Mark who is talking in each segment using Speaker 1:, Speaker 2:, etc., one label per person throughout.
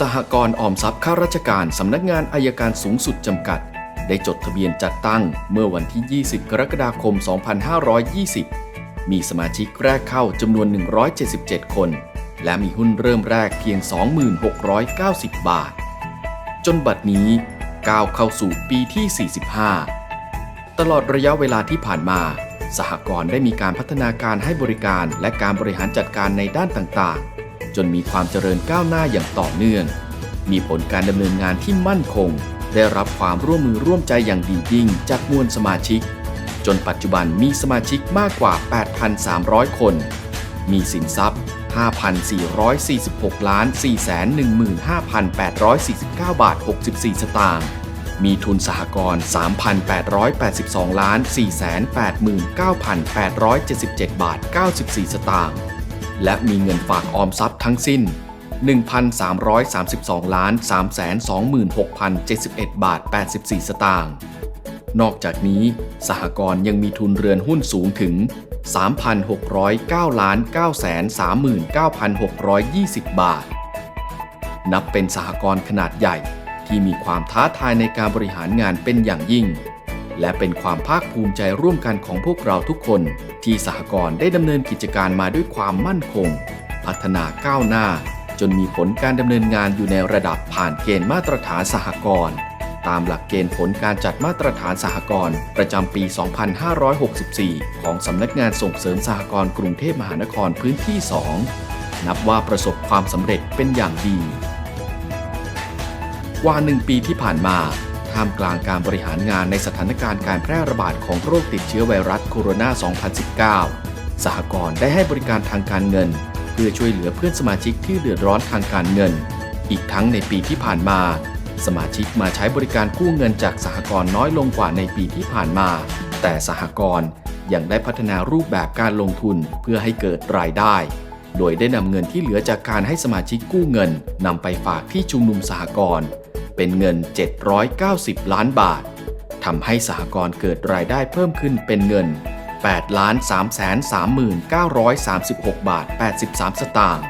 Speaker 1: สหกรณ์ออมทรัพย์ข้าราชการสำนักงานอายการสูงสุดจำกัด ได้จดทะเบียนจัดตั้งเมื่อวันที่ 20 กรกฎาคม 2520 มีสมาชิกแรกเข้าจำนวน 177 คน และมีหุ้นเริ่มแรกเพียง 2690 บาท จนบัดนี้ก้าวเข้าสู่ปีที่ 45 ตลอดระยะเวลาที่ผ่านมา สหกรณ์ได้มีการพัฒนาการให้บริการและการบริหารจัดการในด้านต่างๆ จนมีความเจริญก้าวหน้าอย่างต่อเนื่อง มีผลการดำเนินงานที่มั่นคง ได้รับความร่วมมือร่วมใจอย่างดียิ่งจากมวลสมาชิก จนปัจจุบันมีสมาชิกมากกว่า 8,300 คน มีสินทรัพย์ 5,446ล้าน415,849 บาท 64 สตางค์มีทุนสหกรณ์3,882ล้าน489,877 บาท 94 สตางค์ และมีเงินฝากออมทรัพย์ทั้งสิ้น 1,332ล้าน326,071 บาท 84 สตางค์นอกจากนี้ สหกรณ์ยังมีทุนเรือนหุ้นสูงถึง 3,609ล้าน939,620 บาท นับเป็นสหกรณ์ขนาดใหญ่ที่มีความท้าทายในการบริหารงานเป็นอย่างยิ่ง และเป็นความภาคภูมิใจร่วมกันของพวกเราทุกคน ที่สหกรณ์ได้ดำเนินกิจการมาด้วยความมั่นคง พัฒนาก้าวหน้า จนมีผลการดำเนินงานอยู่ในระดับผ่านเกณฑ์มาตรฐานสหกรณ์ตามหลักเกณฑ์ผลการจัดมาตรฐานสหกรณ์ประจำปี 2564 ของสำนักงานส่งเสริมสหกรณ์กรุงเทพมหานครพื้นที่ 2 นับว่าประสบความสำเร็จเป็นอย่างดี กว่าหนึ่งปีที่ผ่านมา ท่ามกลางการบริหารงานในสถานการณ์การแพร่ระบาดของโรคติดเชื้อไวรัสโคโรนา 2019 สหกรณ์ได้ให้บริการทางการเงิน เพื่อช่วยเหลือเพื่อนสมาชิกที่เดือดร้อนทางการเงิน อีกทั้งในปีที่ผ่านมา สมาชิกมาใช้บริการกู้เงินจากสหกรณ์น้อยลงกว่าในปีที่ผ่านมา แต่สหกรณ์ยังได้พัฒนารูปแบบการลงทุนเพื่อให้เกิดรายได้ โดยได้นำเงินที่เหลือจากการให้สมาชิกกู้เงินนำไปฝากที่ชุมนุมสหกรณ์ เป็นเงิน 790 ล้านบาททำให้สหกรณ์เกิดรายได้เพิ่มขึ้นเป็นเงิน 8 3 3 9 3 6 บาท 83 สตางค์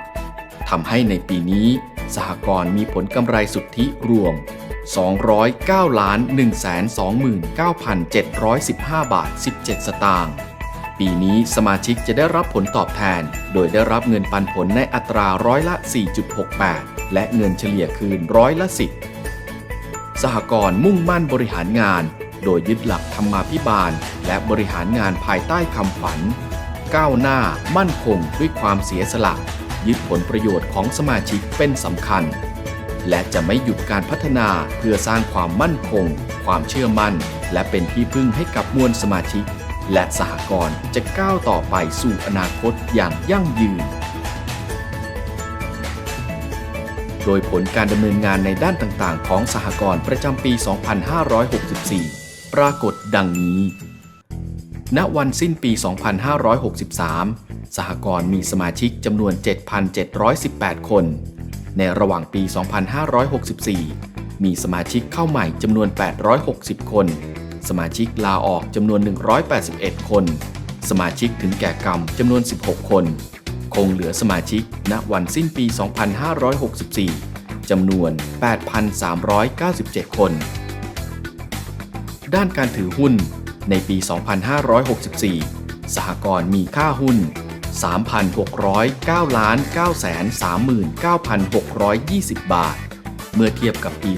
Speaker 1: ทำให้ในปีนี้สหกรณ์มีผลกำไรสุทธิรวม 209ล้าน129,715 บาท 17 สตางค์ปีนี้สมาชิกจะได้รับผลตอบแทน โดยได้รับเงินปันผลในอัตราร้อยละ 4.68 และเงินเฉลี่ยคืนร้อยละ 10 สหกรณ์มุ่งมั่นบริหารงาน โดยยึดหลักธรรมาภิบาล และบริหารงานภายใต้คำขวัญก้าวหน้ามั่นคงด้วยความเสียสละ ยึดผลประโยชน์ของสมาชิกเป็นสำคัญ และจะไม่หยุดการพัฒนาเพื่อสร้างความมั่นคง ความเชื่อมั่น และเป็นที่พึ่งให้กับมวลสมาชิก และสหกรณ์จะก้าวต่อไปสู่อนาคตอย่างยั่งยืน โดยผลการดำเนินงานในด้านต่างๆ ของสหกรณ์ประจำปี 2564 ปรากฏดังนี้ ณ วันสิ้นปี 2563 สหกรณ์มีสมาชิกจำนวน 7,718 คน ในระหว่างปี 2564 มีสมาชิกเข้าใหม่จำนวน 860 คน สมาชิกลาออกจำนวน 181 คน สมาชิกถึงแก่กรรมจำนวน 16 คน คงเหลือสมาชิก ณ วันสิ้นปี 2564 จำนวน 8,397 คน ด้านการถือหุ้น ในปี 2564 สหกรณ์มีค่าหุ้น 3,609ล้าน939,620 บาท เมื่อเทียบกับปี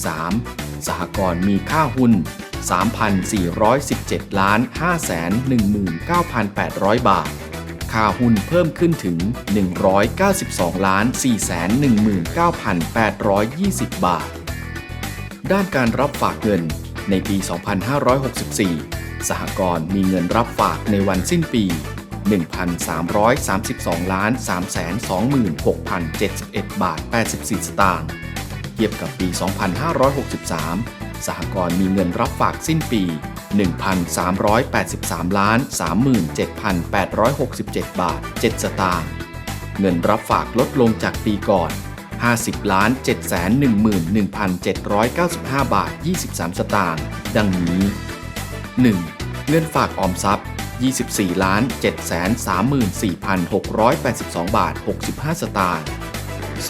Speaker 1: 2563 สหกรณ์มีค่าหุ้น3,417ล้าน519,800 บาท คาหุ้นเพิ่มขึ้นถึง 192ล้าน419,820 บาท ด้านการรับฝากเงินในปี 2564 สหกรณ์มีเงินรับฝากในวันสิ้นปี 1,332ล้าน326,071 บาท 84 สตางค์ เทียบกับปี 2563 สหกรณ์มีเงินรับฝากสิ้นปี 1,383ล้าน37,867 บาท 7 สตางค์ เงินรับฝากลดลงจากปีก่อน 50ล้าน711,795 บาท 23 สตางค์ ดังนี้ 1. เงินฝากออมทรัพย์ 24ล้าน734,682 บาท 65 สตางค์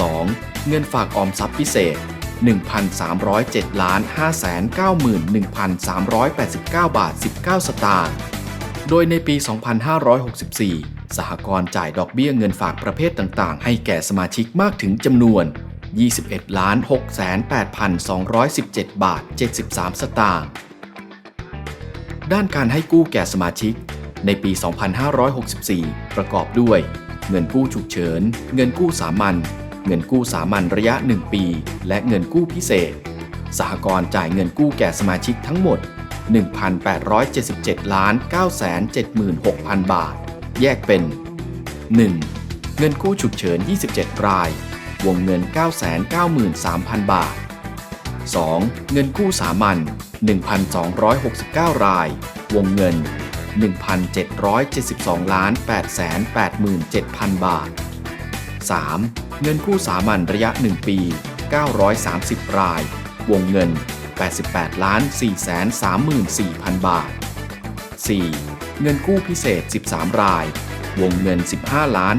Speaker 1: 2. เงินฝากออมทรัพย์พิเศษ 1,307ล้าน591,389 บาท 19 สตางค์ โดยในปี 2564 สหกรณ์จ่ายดอกเบี้ยเงินฝากประเภทต่างๆ ให้แก่สมาชิกมากถึงจำนวน 21ล้าน6,8,217 บาท 73 สตางค์ ด้านการให้กู้แก่สมาชิก ในปี 2564 ประกอบด้วย เงินกู้ฉุกเฉิน เงินกู้สามัญ เงินกู้สามัญระยะ 1 ปี และเงินกู้พิเศษ สหกรณ์จ่ายเงินกู้แก่สมาชิกทั้งหมด 1,877ล้าน976,000 บาท แยกเป็น 1. เงินกู้ฉุกเฉิน 27 ราย วงเงิน 993,000 บาท 2. เงินกู้สามัญ 1,269 ราย วงเงิน 1,772ล้าน887,000 บาท 3. เงินกู้สามัญระยะ 1 ปี 930 ราย วงเงิน 88ล้าน434,000 บาท 4. เงินกู้พิเศษ 13 ราย วงเงิน 15ล้าน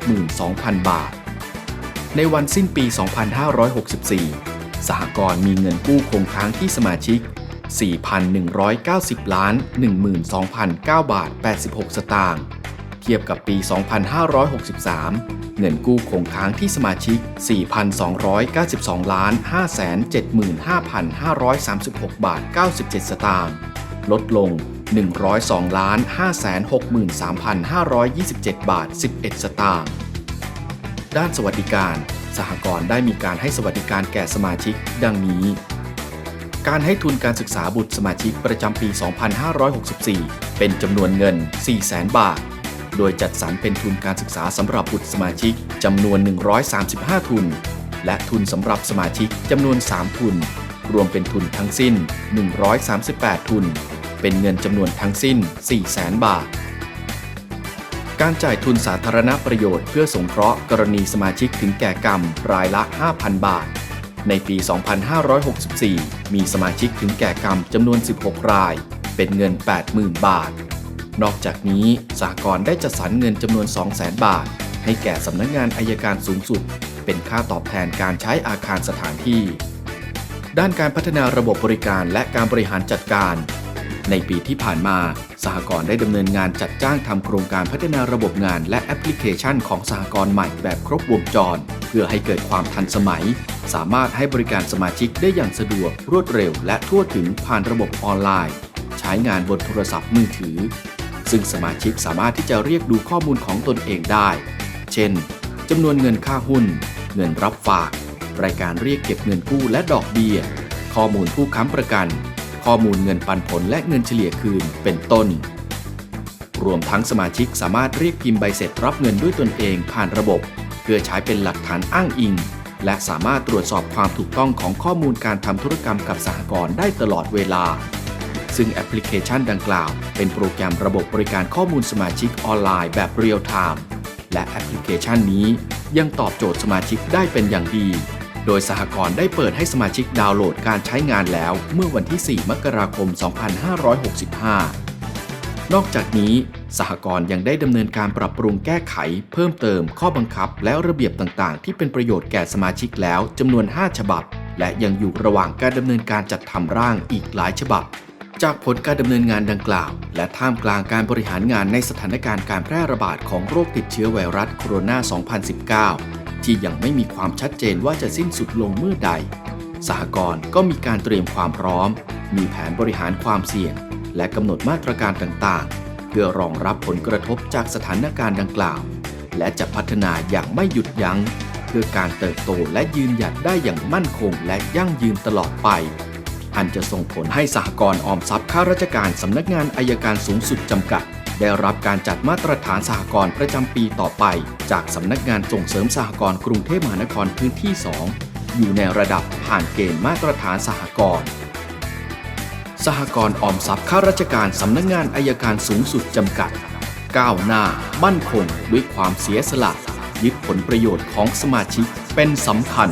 Speaker 1: 662,000 บาท ในวันสิ้นปี 2564 สหกรณ์มีเงินกู้คงค้างที่สมาชิก 4,190ล้าน12,009บาท86 สตางค์ ทียบกับปี 2563 เงินกู้คงค้างที่สมาชิก 4,292 ล้าน 575,536 บาท 97 สตางค์ ลดลง 102 ล้าน 563,527 บาท 11 สตางค์ ด้านสวัสดิการ สหกรณ์ได้มีการให้สวัสดิการแก่สมาชิก ดังนี้ การให้ทุนการศึกษาบุตรสมาชิกประจำปี 2564 เป็นจำนวนเงิน 400,000 บาท โดยจัดสรรเป็นทุนการศึกษาสำหรับบุตรสมาชิกจำนวน 135 ทุน และทุนสำหรับสมาชิกจำนวน 3 ทุน รวมเป็นทุนทั้งสิ้น 138 ทุน เป็นเงินจำนวนทั้งสิ้น 400,000 บาท การจ่ายทุนสาธารณประโยชน์เพื่อสงเคราะห์กรณีสมาชิกถึงแก่กรรมรายละ 5,000 บาท ในปี 2564 มีสมาชิกถึงแก่กรรมจำนวน 16 ราย เป็นเงิน 80,000 บาท นอกจากนี้สหกรณ์ได้จัดสรรเงินจำนวน 200,000 บาท ให้แก่สำนักงานอายการสูงสุด เป็นค่าตอบแทนการใช้อาคารสถานที่ ด้านการพัฒนาระบบบริการและการบริหารจัดการ ในปีที่ผ่านมาสหกรณ์ได้ดำเนินงานจัดจ้างทำโครงการพัฒนาระบบงานและแอปพลิเคชันของสหกรณ์ใหม่แบบครบวงจร เพื่อให้เกิดความทันสมัย สามารถให้บริการสมาชิกได้อย่างสะดวกรวดเร็ว และทั่วถึงผ่านระบบออนไลน์ ใช้งานบนโทรศัพท์มือถือ ซึ่งสมาชิกสามารถที่จะเรียกดูข้อมูลของตนเองได้ เช่นจำนวนเงินค่าหุ้น เงินรับฝาก รายการเรียกเก็บเงินกู้และดอกเบี้ย ข้อมูลผู้ค้ำประกัน ข้อมูลเงินปันผลและเงินเฉลี่ยคืน เป็นต้น รวมทั้งสมาชิกสามารถเรียกพิมพ์ใบเสร็จรับเงินด้วยตนเองผ่านระบบ เพื่อใช้เป็นหลักฐานอ้างอิง และสามารถตรวจสอบความถูกต้องของข้อมูลการทำธุรกรรมกับสหกรณ์ได้ตลอดเวลา ซึ่งแอปพลิเคชันดังกล่าว เป็นโปรแกรมระบบบริการข้อมูลสมาชิกออนไลน์แบบเรียลไทม์และแอปพลิเคชันนี้ยังตอบโจทย์สมาชิกได้เป็นอย่างดี โดยสหกรณ์ได้เปิดให้สมาชิกดาวน์โหลดการใช้งานแล้วเมื่อวันที่ 4 มกราคม 2565 นอกจากนี้ สหกรณ์ยังได้ดำเนินการปรับปรุงแก้ไข เพิ่มเติมข้อบังคับและระเบียบต่างๆ ที่เป็นประโยชน์แก่สมาชิกแล้วจำนวน 5 ฉบับ และยังอยู่ระหว่างการดำเนินการจัดทำร่างอีกหลายฉบับ จากผลการดำเนินงานดังกล่าว และท่ามกลางการบริหารงานในสถานการณ์การแพร่ระบาดของโรคติดเชื้อไวรัสโคโรนา 2019 ที่ยังไม่มีความชัดเจนว่าจะสิ้นสุดลงเมื่อใด สหกรณ์ก็มีการเตรียมความพร้อม มีแผนบริหารความเสี่ยง และกำหนดมาตรการต่างๆ เพื่อรองรับผลกระทบจากสถานการณ์ดังกล่าว และจะพัฒนาอย่างไม่หยุดยัง้ง เพื่อการเติบโตและยืนหยัดได้อย่างมั่นคงและยั่งยืนตลอดไป อันจะส่งผลให้สหกรณ์ออมทรัพย์ข้าราชการสำนักงานอายการสูงสุดจำกัด ได้รับการจัดมาตรฐานสหกรณ์ประจำปีต่อไป จากสำนักงานส่งเสริมสหกรณ์กรุงเทพมหานครพื้นที่ 2 อยู่ในระดับผ่านเกณฑ์มาตรฐานสหกรณ์สหกรณ์ออมทรัพย์ข้าราชการสำนักงานอายการสูงสุดจำกัด ก้าวหน้า มั่นคง ด้วยความเสียสละยึดผลประโยชน์ของสมาชิกเป็นสำคัญ